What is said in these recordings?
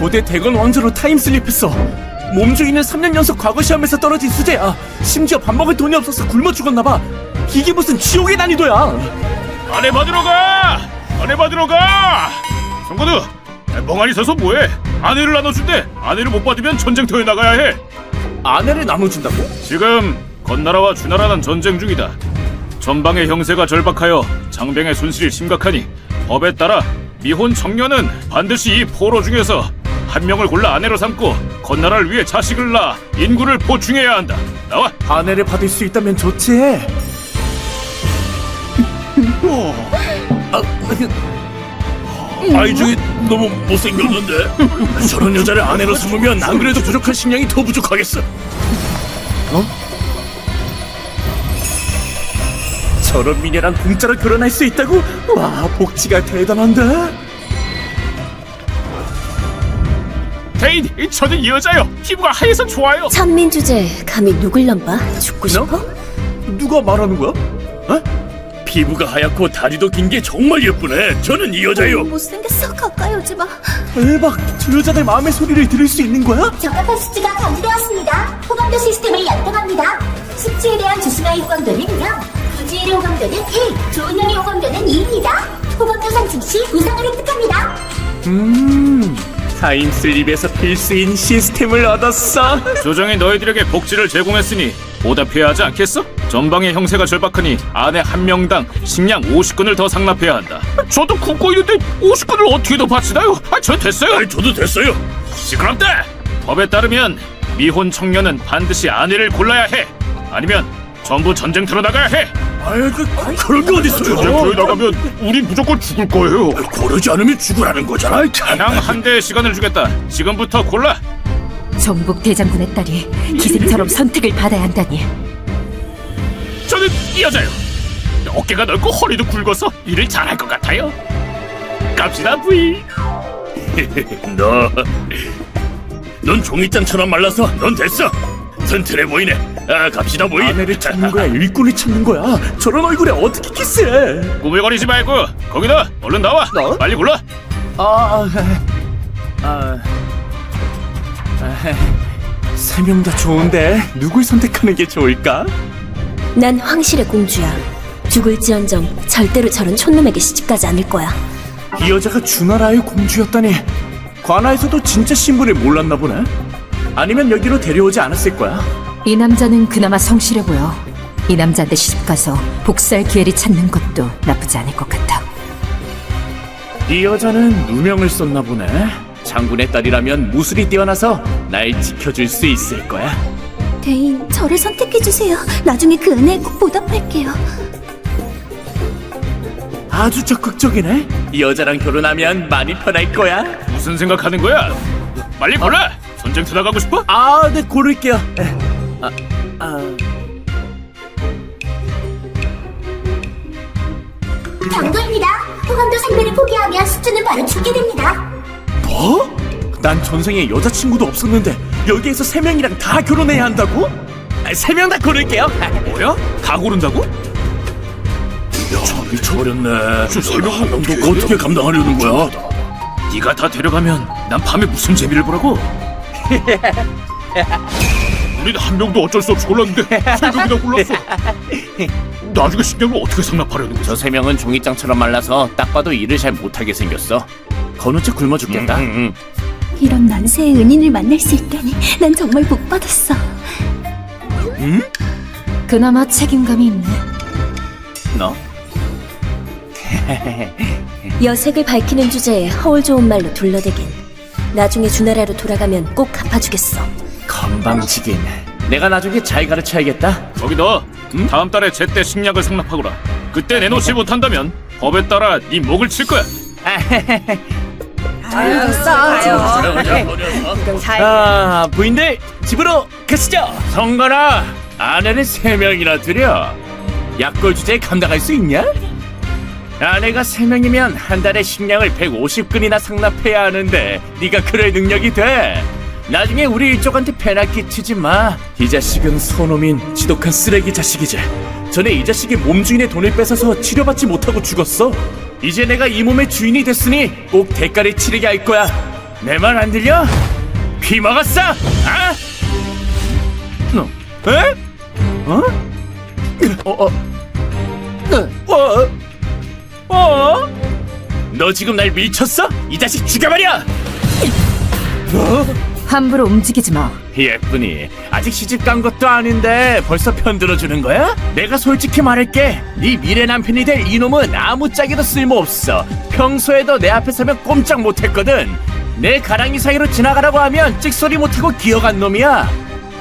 고대 대건 왕조로 타임슬립했어. 몸주인은 3년 연속 과거 시험에서 떨어진 수재야. 심지어 밥 먹을 돈이 없어서 굶어 죽었나봐. 이게 무슨 지옥의 난이도야. 아내 받으러 가! 아내 받으러 가! 성건우, 멍하니 서서 뭐해? 아내를 나눠준대. 아내를 못 받으면 전쟁터에 나가야 해. 아내를 나눠준다고? 지금 건나라와 주나라는 전쟁 중이다. 전방의 형세가 절박하여 장병의 손실이 심각하니 법에 따라 미혼 청년은 반드시 이 포로 중에서 한 명을 골라 아내로 삼고 건나라를 위해 자식을 낳아 인구를 보충해야 한다. 나와. 아내를 받을 수 있다면 좋지. 아, 아이 중에 너무 못생겼는데 저런 여자를 아내로 삼으면 안 그래도 부족한 식량이 더 부족하겠어 저런 미녀랑 공짜로 결혼할 수 있다고? 와, 복지가 대단한데? 대인, 이 저는 이 여자요. 피부가 하얘서 좋아요. 천민 주제 감히 누굴 넘봐? 죽고 너? 싶어? 누가 말하는 거야? 피부가 하얗고 다리도 긴 게 정말 예쁘네 저는 이 여자요 못생겼어 가까이 오지 마. 대박! 저 여자들 마음의 소리를 들을 수 있는 거야? 적합한 수치가 감지되었습니다. 호감도 시스템을 연동합니다. 수치에 대한 주승아의 호감도는 0, 부지일의 호감도는 1, 좋은 년의 호감도는 2입니다. 호감도 상승 시 우상을 획득합니다. 음, 타임 슬립에서 필수인 시스템을 얻었어. 조정이 너희들에게 복지를 제공했으니 보답해야 하지 않겠어? 전방의 형세가 절박하니 아내 한 명당 식량 50근을 더 상납해야 한다. 저도 굶고 있는데 50근을 어떻게 더 바치나요? 아, 저 됐어요. 아이 저도 됐어요 시끄럽다. 법에 따르면 미혼 청년은 반드시 아내를 골라야 해. 아니면 전부 전쟁터로 나가야 해. 아이 그, 그런 게 어딨어요 전쟁터에 나가면 우린 무조건 죽을 거예요. 고르지 않으면 죽으라는 거잖아 참. 당한 대의 시간을 주겠다. 지금부터 골라. 정복 대장군의 딸이 기생처럼 선택을 받아야 한다니 저는 이 여자요. 어깨가 넓고 허리도 굵어서 일을 잘할 것 같아요. 갑시다 부이. 너, 넌 종이장처럼 말라서 넌 됐어. 튼튼해 보이네. 아, 갑시다 보이. 아내를 찾는 거야, 일꾼을 찾는 거야. 저런 얼굴에 어떻게 키스해? 꾸물거리지 말고 거기다 얼른 나와. 나? 빨리 골라. 아, 아, 아, 세명 다 좋은데 누굴 선택하는 게 좋을까? 난 황실의 공주야. 죽을지언정 절대로 저런 촌놈에게 시집가지 않을 거야. 이 여자가 주나라의 공주였다니 관아에서도 진짜 신분을 몰랐나 보네. 아니면 여기로 데려오지 않았을 거야. 이 남자는 그나마 성실해 보여 이 남자한테 시집가서 복수할 기회를 찾는 것도 나쁘지 않을 것 같아 이 여자는 누명을 썼나 보네. 장군의 딸이라면 무술이 뛰어나서 날 지켜줄 수 있을 거야. 대인, 저를 선택해주세요. 나중에 그 은혜에 꼭 보답할게요. 아주 적극적이네. 이 여자랑 결혼하면 많이 편할 거야. 무슨 생각하는 거야? 빨리 골라. 전쟁터 나가고 싶어? 아, 네 고를게요. 에, 아, 아, 경고입니다. 호감도 상대를 포기하면 수준은 바로 죽게 됩니다. 뭐? 난 전생에 여자친구도 없었는데 여기에서 세 명이랑 다 결혼해야 한다고? 세 명 다 고를게요. 뭐야? 다 고른다고? 야, 미쳐버렸네. 세 명은 너 어떻게 어떻게 감당하려는 거야? 네가 다 데려가면 난 밤에 무슨 재미를 보라고? 우린 한 명도 어쩔 수 없이 골랐는데 세 명이나 골랐어. 나중에 식량을 어떻게 상납하려는 거야? 저 세 명은 종이장처럼 말라서 딱 봐도 일을 잘 못하게 생겼어. 거는 채 굶어 죽겠다. 이런 난세의 은인을 만날 수 있다니 난 정말 복 받았어. 그나마 책임감이 있네 너? 여색을 밝히는 주제에 허울 좋은 말로 둘러대긴. 나중에 주나라로 돌아가면 꼭 갚아주겠어. 건방지긴. 내가 나중에 잘 가르쳐야겠다. 거기 너 다음 달에 제때 식량을 상납하거라. 그때 내놓지 못한다면 법에 따라 네 목을 칠 거야. 아, 부인들 집으로 가시죠. 성건아, 아내를 세 명이나 들여. 약골 주제에 감당할 수 있냐? 아내가 세 명이면 한 달에 식량을 150근이나 상납해야 하는데 네가 그럴 능력이 돼. 나중에 우리 일족한테 배나 끼치지 마. 이 자식은 소놈인 지독한 쓰레기 자식이지. 전에 이 자식이 몸 주인의 돈을 뺏어서 치료받지 못하고 죽었어. 이제 내가 이 몸의 주인이 됐으니 꼭 대가를 치르게 할 거야. 내 말 안 들려? 피 먹었어? 아? 너, 에? 어? 어, 어, 어, 어? 너 지금 날 미쳤어? 이 자식 죽여버려! 함부로 움직이지 마. 예쁘니 아직 시집 간 것도 아닌데 벌써 편들어 주는 거야? 내가 솔직히 말할게. 네 미래 남편이 될 이놈은 아무짝에도 쓸모없어. 평소에도 내 앞에 서면 꼼짝 못했거든. 내 가랑이 사이로 지나가라고 하면 찍소리 못하고 기어간 놈이야.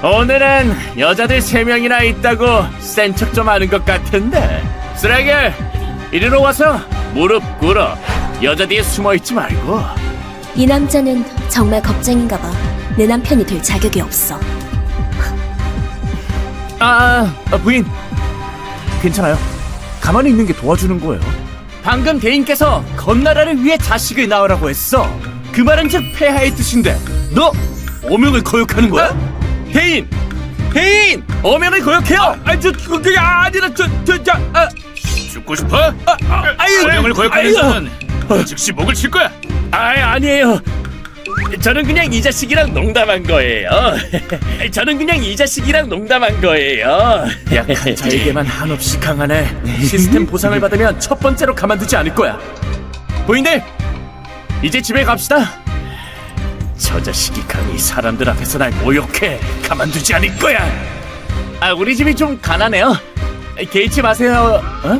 오늘은 여자들 세 명이나 있다고 센 척 좀 하는 것 같은데. 쓰레기 이리로 와서 무릎 꿇어. 여자 뒤에 숨어있지 말고. 이 남자는 정말 겁쟁인가 봐. 내 남편이 될 자격이 없어. 아, 아, 부인. 괜찮아요. 가만히 있는 게 도와주는 거예요. 방금 대인께서 건나라를 위해 자식을 낳으라고 했어. 그 말은 즉 폐하의 뜻인데 너 어명을 거역하는 거야? 대인! 대인! 어명을 거역해요! 아, 저 그게 아니라 저저저 아, 죽고 싶어? 아유, 명을 거역하는 아유. 즉시 목을 칠 거야. 아, 아니에요. 저는 그냥 이 자식이랑 농담한 거예요. 저는 그냥 이 자식이랑 농담한 거예요. 약한 자에게만 한없이 강하네. 시스템 보상을 받으면 첫 번째로 가만두지 않을 거야. 부인들, 이제 집에 갑시다. 저 자식이 감히 사람들 앞에서 날 모욕해. 가만두지 않을 거야. 아, 우리 집이 좀 가난해요. 개의치 마세요. 어?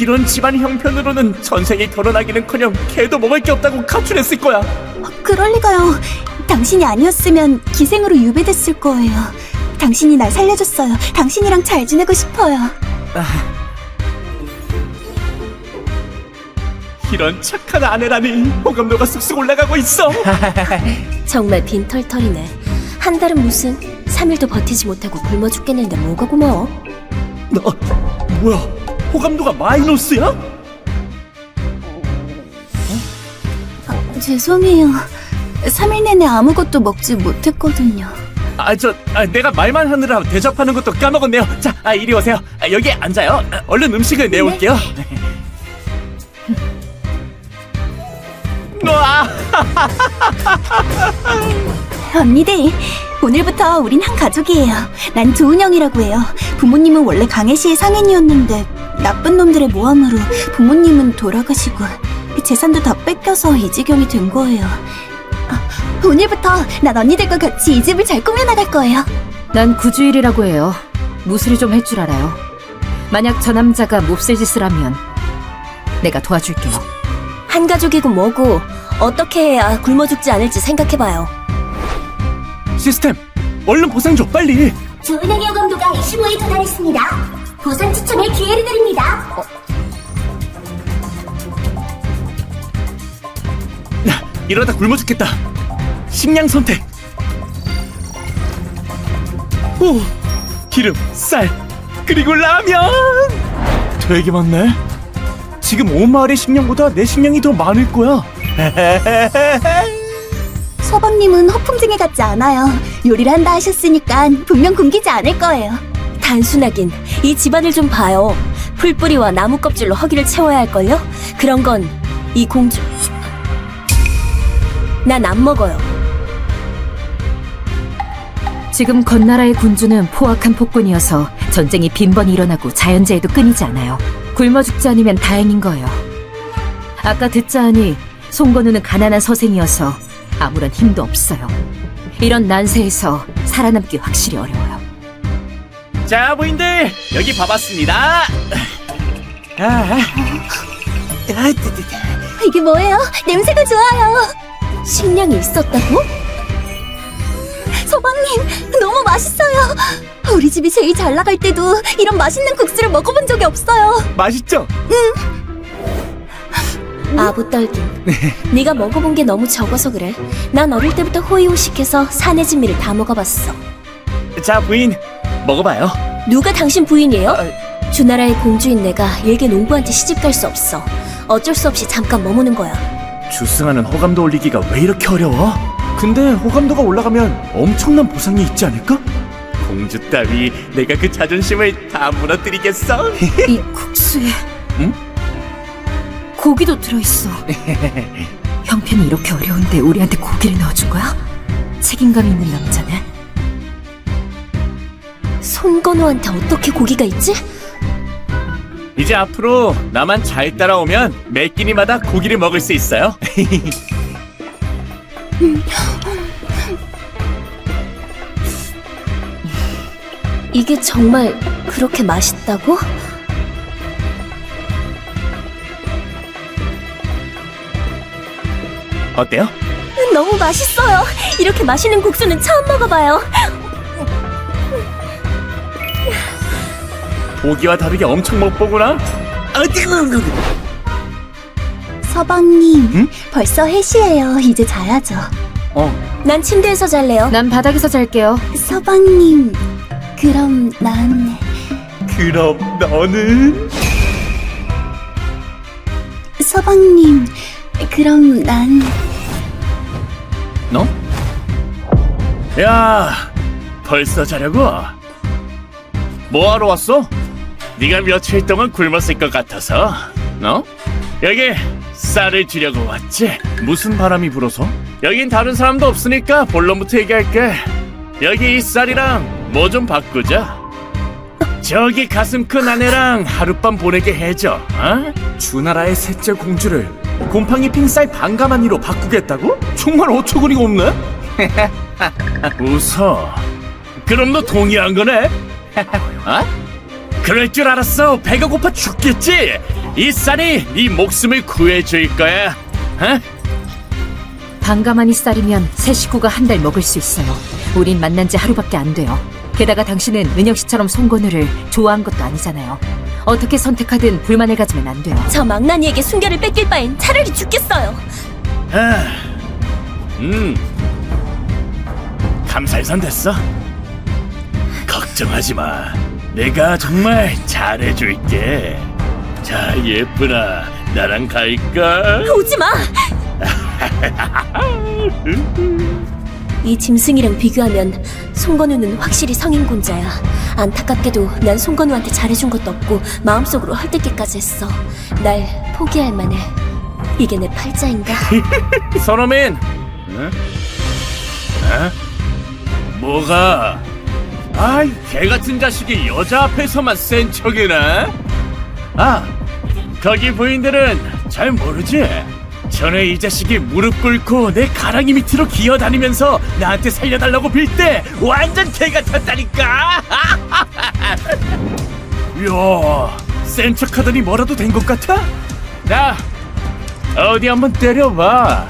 이런 집안 형편으로는 전생에 결혼하기는커녕 개도 먹을 게 없다고 가출했을 거야. 그럴 리가요. 당신이 아니었으면 기생으로 유배됐을 거예요. 당신이 날 살려줬어요. 당신이랑 잘 지내고 싶어요. 이런 착한 아내라니 호감도가 쑥쑥 올라가고 있어. 정말 빈털털이네. 한 달은 무슨 3일도 버티지 못하고 굶어 죽겠는데 뭐가 고마워? 너 뭐야? 호감도가 마이너스야? 죄송해요. 3일 내내 아무것도 먹지 못했거든요. 아 저 아, 내가 말만 하느라 대접하는 것도 까먹었네요. 자, 아, 이리 오세요. 아, 여기 앉아요. 아, 얼른 음식을 내올게요. 와, 언니들, 오늘부터 우린 한 가족이에요. 난 조은영이라고 해요. 부모님은 원래 강해시의 상인이었는데 나쁜 놈들의 모함으로 부모님은 돌아가시고 재산도 다 뺏겨서 이 지경이 된 거예요. 아, 오늘부터 난 언니들과 같이 이 집을 잘 꾸며나갈 거예요. 난 구주일이라고 해요. 무술이 좀 할 줄 알아요. 만약 저 남자가 몹쓸 짓을 하면 내가 도와줄게요. 한 가족이고 뭐고 어떻게 해야 굶어 죽지 않을지 생각해봐요. 시스템, 얼른 보상 줘 빨리. 조은행의 호감도가 25에 도달했습니다. 보상 추첨의 기회를 드립니다. 이러다 굶어 죽겠다. 식량 선택. 오, 기름, 쌀, 그리고 라면. 되게 많네. 지금 온 마을의 식량보다 내 식량이 더 많을 거야. 서방님은 허풍쟁이 같지 않아요. 요리를 한다 하셨으니까 분명 굶기지 않을 거예요. 단순하긴 이 집안을 좀 봐요. 풀뿌리와 나무 껍질로 허기를 채워야 할걸요? 그런 건 이 공주. 난 안 먹어요. 지금 건나라의 군주는 포악한 폭군이어서 전쟁이 빈번히 일어나고 자연재해도 끊이지 않아요. 굶어 죽지 않으면 다행인 거예요. 아까 듣자 하니 송건우는 가난한 서생이어서 아무런 힘도 없어요. 이런 난세에서 살아남기 확실히 어려워요. 자, 부인들 여기 봐봤습니다. 아, 아, 이게 뭐예요? 냄새가 좋아요. 식량이 있었다고? 서방님, 너무 맛있어요. 우리 집이 제일 잘 나갈 때도 이런 맛있는 국수를 먹어본 적이 없어요. 맛있죠? 아부 떨긴. 네가 먹어본 게 너무 적어서 그래. 난 어릴 때부터 호의호식해서 산의 진미를 다 먹어봤어. 자, 부인 먹어봐요. 누가 당신 부인이에요? 주나라의 공주인 내가 일개 농부한테 시집 갈 수 없어. 어쩔 수 없이 잠깐 머무는 거야. 주승하는 호감도 올리기가 왜 이렇게 어려워? 근데 호감도가 올라가면 엄청난 보상이 있지 않을까? 공주 따위 내가 그 자존심을 다 무너뜨리겠어? 이 국수에 응? 고기도 들어있어. 형편이 이렇게 어려운데 우리한테 고기를 넣어준 거야? 책임감 있는 남자네. 손건우한테 어떻게 고기가 있지? 이제 앞으로 나만 잘 따라오면 매 끼니마다 고기를 먹을 수 있어요. 이게 정말 그렇게 맛있다고? 어때요? 너무 맛있어요. 이렇게 맛있는 국수는 처음 먹어봐요. 보기와 다르게 엄청 먹보구나. 아. 서방님, 응? 벌써 해시예요. 이제 자야죠. 어, 난 침대에서 잘래요. 난 바닥에서 잘게요. 서방님, 그럼 난 그럼 너는? 서방님, 그럼 난 야, 벌써 자려고? 뭐하러 왔어? 네가 며칠 동안 굶었을 것 같아서. 너? 여기 쌀을 주려고 왔지? 무슨 바람이 불어서? 여긴 다른 사람도 없으니까 본론부터 얘기할게. 여기 이 쌀이랑 뭐 좀 바꾸자. 저기 가슴 큰 아내랑 하룻밤 보내게 해줘. 어? 주나라의 셋째 공주를 곰팡이 핀 쌀 반가마니로 바꾸겠다고? 정말 어처구니가 없네. 웃어. 그럼 너 동의한 거네? 어? 그럴 줄 알았어. 배가 고파 죽겠지. 이 쌀이 네 목숨을 구해줄 거야. 어? 반가마니 쌀이면 새 식구가 한 달 먹을 수 있어요. 우린 만난 지 하루밖에 안 돼요. 게다가 당신은 은혁 씨처럼 송건우를 좋아한 것도 아니잖아요. 어떻게 선택하든 불만을 가지면 안 돼요. 저 망나니에게 순결을 뺏길 바엔 차라리 죽겠어요. 아, 음. 감살선 됐어. 걱정하지 마. 내가 정말 잘해줄게. 자, 예쁘나. 나랑 갈까? 오지 마. 이 짐승이랑 비교하면 송건우는 확실히 성인군자야. 안타깝게도 난 송건우한테 잘해준 것도 없고 마음속으로 헐뜯기까지 했어. 날 포기할 만해. 이게 내 팔자인가? 선호민. 응? 어? 뭐가? 아이, 개 같은 자식이 여자 앞에서만 센 척이네. 아, 거기 부인들은 잘 모르지? 전에 이 자식이 무릎 꿇고 내 가랑이 밑으로 기어다니면서 나한테 살려달라고 빌 때 완전 개 같았다니까! 이야, 센 척하더니 뭐라도 된 것 같아? 자, 어디 한번 때려봐.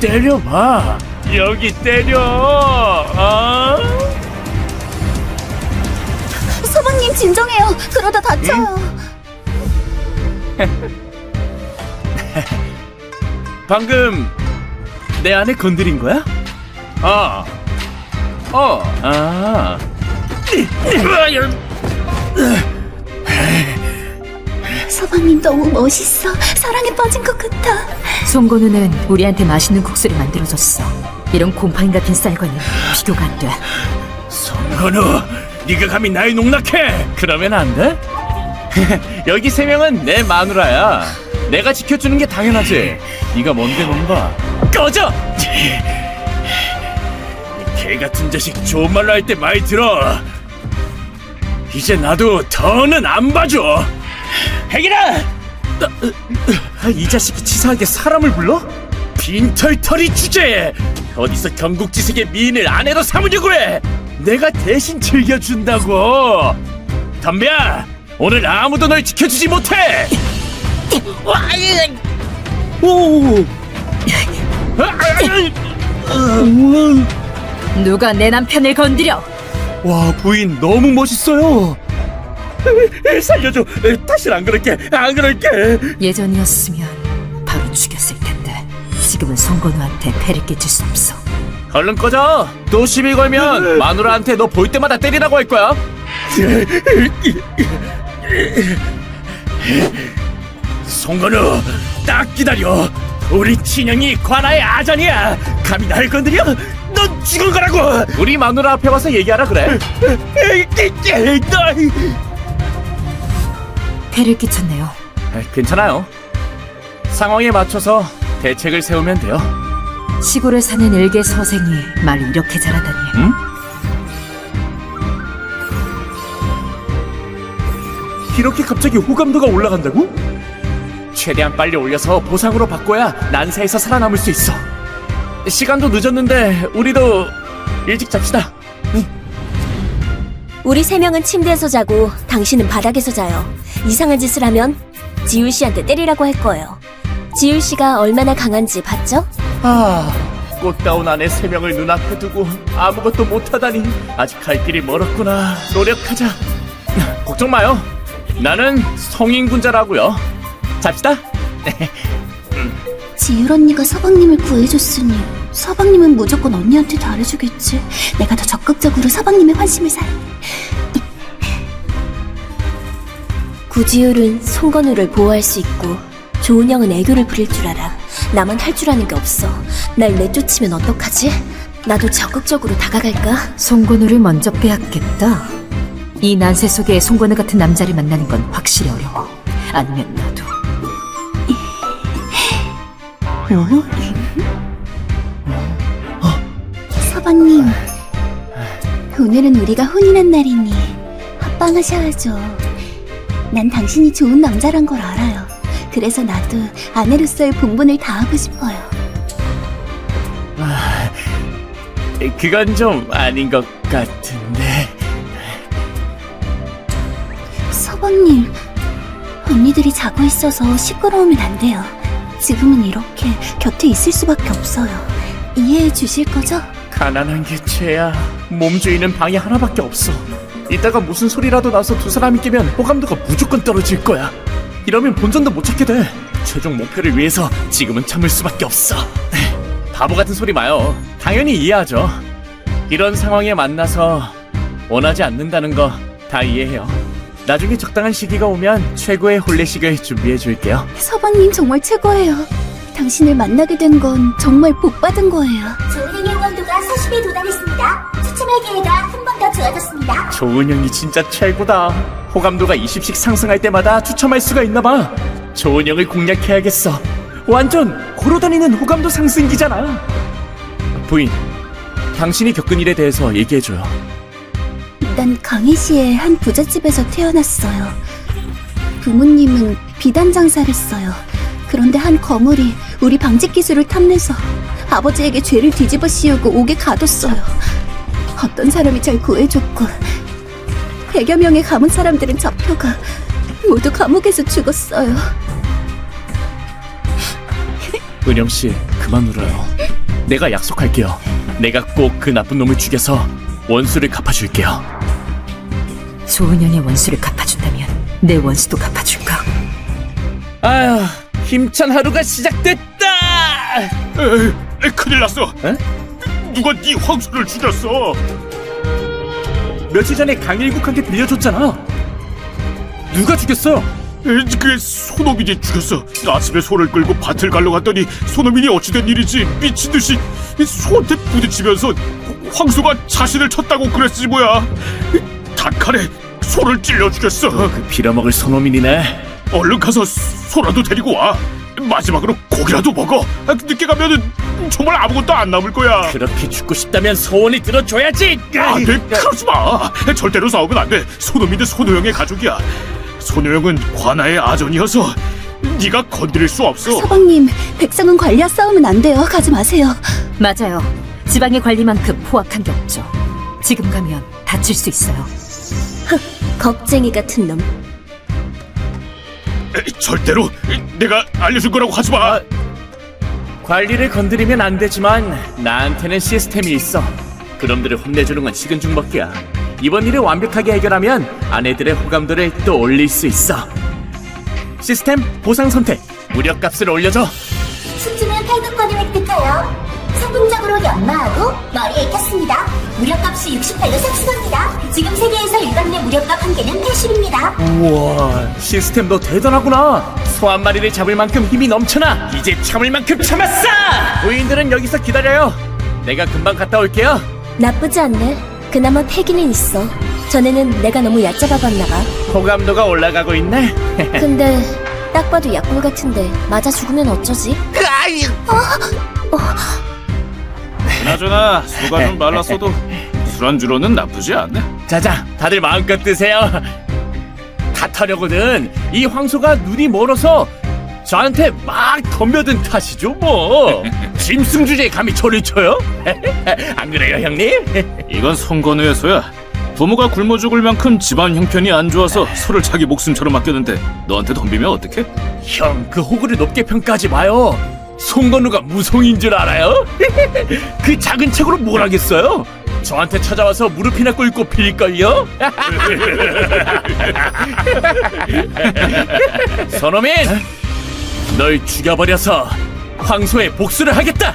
때려봐. 여기 때려. 어? 서방님 진정해요. 그러다 다쳐요. 방금 내 안에 건드린 거야? 어. 어. 아. 서방님 너무 멋있어. 사랑에 빠진 것 같아. 송건우는 우리한테 맛있는 국수를 만들어줬어. 이런 곰팡이 같은 쌀과는 비교가 안 돼. 성건우, 네가 감히 날 농락해? 그러면 안 돼? 여기 세 명은 내 마누라야. 내가 지켜주는 게 당연하지. 네가 뭔데 뭔가? 꺼져! 개 같은 자식 좋은 말로 할 때 많이 들어. 이제 나도 더는 안 봐줘. 핵이라! 아, 이 자식이 치사하게 사람을 불러? 빈털터리 주제에 어디서 경국지색의 미인을 아내로 삼으려고 해? 내가 대신 즐겨준다고. 덤비야, 오늘 아무도 널 지켜주지 못해. 오. 누가 내 남편을 건드려? 와 부인 너무 멋있어요. 살려줘. 다시 안 그럴게. 안 그럴게. 예전이었으면 바로 죽였을 지금은 송건우한테 패를 끼칠 수 없어. 얼른 꺼져. 또 시비 걸면 마누라한테 너 볼 때마다 때리라고 할 거야. 송건우, 딱 기다려. 우리 친형이 관아의 아전이야. 감히 날 건드려? 넌 죽은 거라고. 우리 마누라 앞에 와서 얘기하라 그래. 패를 끼쳤네요. 괜찮아요. 상황에 맞춰서 대책을 세우면 돼요. 시골에 사는 일개 서생이 말 이렇게 잘하다니. 응? 이렇게 갑자기 호감도가 올라간다고? 최대한 빨리 올려서 보상으로 바꿔야 난세에서 살아남을 수 있어. 시간도 늦었는데 우리도 일찍 잡시다. 우리 세 명은 침대에서 자고 당신은 바닥에서 자요. 이상한 짓을 하면 지율 씨한테 때리라고 할 거예요. 지율 씨가 얼마나 강한지 봤죠? 아, 꽃다운 아내 세 명을 눈앞에 두고 아무것도 못하다니 아직 갈 길이 멀었구나. 노력하자. 걱정 마요. 나는 성인군자라고요. 잡시다. 지율 언니가 서방님을 구해줬으니 서방님은 무조건 언니한테 잘해주겠지. 내가 더 적극적으로 서방님의 환심을 살. 구지율은 송건우를 보호할 수 있고 좋은 형은 애교를 부릴 줄 알아. 나만 할 줄 아는 게 없어. 날 내쫓으면 어떡하지? 나도 적극적으로 다가갈까? 송건우를 먼저 빼앗겠다. 이 난세 속에 송건우 같은 남자를 만나는 건 확실히 어려워. 아니면 나도. 서방님, 오늘은 우리가 혼인한 날이니 합방하셔야죠. 난 당신이 좋은 남자란 걸 알아요. 그래서 나도 아내로서의 본분을 다하고 싶어요. 그건 좀 아닌 것 같은데. 서방님, 언니들이 자고 있어서 시끄러우면 안 돼요. 지금은 이렇게 곁에 있을 수밖에 없어요. 이해해 주실 거죠? 가난한 게 죄야. 몸주인은 방이 하나밖에 없어. 이따가 무슨 소리라도 나서 두 사람이 끼면 호감도가 무조건 떨어질 거야. 이러면 본전도 못 찾게 돼. 최종 목표를 위해서 지금은 참을 수밖에 없어. 바보 같은 소리 마요. 당연히 이해하죠. 이런 상황에 만나서 원하지 않는다는 거 다 이해해요. 나중에 적당한 시기가 오면 최고의 혼례식을 준비해 줄게요. 서방님 정말 최고예요. 당신을 만나게 된 건 정말 복 받은 거예요. 조은행의 호감도가 40에 도달했습니다. 추첨할 기회가 더 주어졌습니다. 좋은 형이 진짜 최고다. 호감도가 20씩 상승할 때마다 추첨할 수가 있나 봐. 좋은 형을 공략해야겠어. 완전 걸어다니는 호감도 상승기잖아. 부인, 당신이 겪은 일에 대해서 얘기해줘요. 난 강희시의 한 부잣집에서 태어났어요. 부모님은 비단 장사를 써요. 그런데 한 거물이 우리 방직 기술을 탐내서 아버지에게 죄를 뒤집어 씌우고 옥에 가뒀어요. 어떤 사람이 잘 구해줬고 100여 명의 감은 사람들은 잡혀가 모두 감옥에서 죽었어요. 은영 씨, 그만 울어요. 내가 약속할게요. 내가 꼭 그 나쁜 놈을 죽여서 원수를 갚아줄게요. 좋은 년의 원수를 갚아준다면 내 원수도 갚아줄까? 아휴, 힘찬 하루가 시작됐다. 에이, 에이, 큰일 났어. 에? 누가 네 황소를 죽였어? 며칠 전에 강일국한테 빌려줬잖아. 누가 죽였어? 에이, 그게 손오민이 죽였어. 아침에 소를 끌고 밭을 갈러 갔더니 손오민이 어찌된 일이지 미친 듯이 소한테 부딪히면서 황소가 자신을 쳤다고 그랬지 뭐야. 단칼에 소를 찔러 죽였어. 그 빌어먹을 손오민이네. 얼른 가서 소라도 데리고 와. 마지막으로 고기라도 먹어. 아, 늦게 가면은 정말 아무것도 안 남을 거야. 그렇게 죽고 싶다면 소원이 들어줘야지. 안 돼, 그러지 마. 절대로 싸우면 안 돼. 손흥민은 손호영의 가족이야. 손호영은 관아의 아전이어서 네가 건드릴 수 없어. 서방님, 백성은 관리와 싸우면 안 돼요. 가지 마세요. 맞아요. 지방의 관리만큼 포악한 게 없죠. 지금 가면 다칠 수 있어요. 겁쟁이 같은 놈. 에, 절대로 내가 알려줄 거라고 하지 마. 관리를 건드리면 안 되지만 나한테는 시스템이 있어. 그놈들을 혼내주는 건 식은 죽 먹기야. 이번 일을 완벽하게 해결하면 아내들의 호감도를 또 올릴 수 있어. 시스템 보상 선택. 무력값을 올려줘. 춤추는 팔극권을 획득하여 성공적으로 연마하고 머리에 익혔습니다. 무력값이 68로 상승합니다. 지금 세계에서 일반 내 무력값 한 개는 80입니다. 우와, 시스템 너 대단하구나. 소 한 마리를 잡을 만큼 힘이 넘쳐나. 이제 참을 만큼 참았어. 부인들은 여기서 기다려요. 내가 금방 갔다 올게요. 나쁘지 않네. 그나마 패기는 있어. 전에는 내가 너무 얕잡아 봤나 봐. 호감도가 올라가고 있네. 근데 딱 봐도 약골 같은데 맞아 죽으면 어쩌지? 그나저나 소가 좀 말랐어도 술안주로는 나쁘지 않네. 자자, 다들 마음껏 드세요. 다 타려거든. 이 황소가 눈이 멀어서 저한테 막 덤벼든 탓이죠, 뭐. 짐승 주제에 감히 저를 쳐요? 안 그래요, 형님? 이건 소야. 부모가 굶어 죽을 만큼 집안 형편이 안 좋아서 소를 자기 목숨처럼 맡겼는데 너한테 덤비면 어떡해? 형, 그 호구를 높게 평가하지 마요. 송건우가 무송인 줄 알아요? 그 작은 책으로 뭘 하겠어요? 저한테 찾아와서 무릎이나 꿇고 빌걸요? 선호민! 널 죽여버려서 황소의 복수를 하겠다!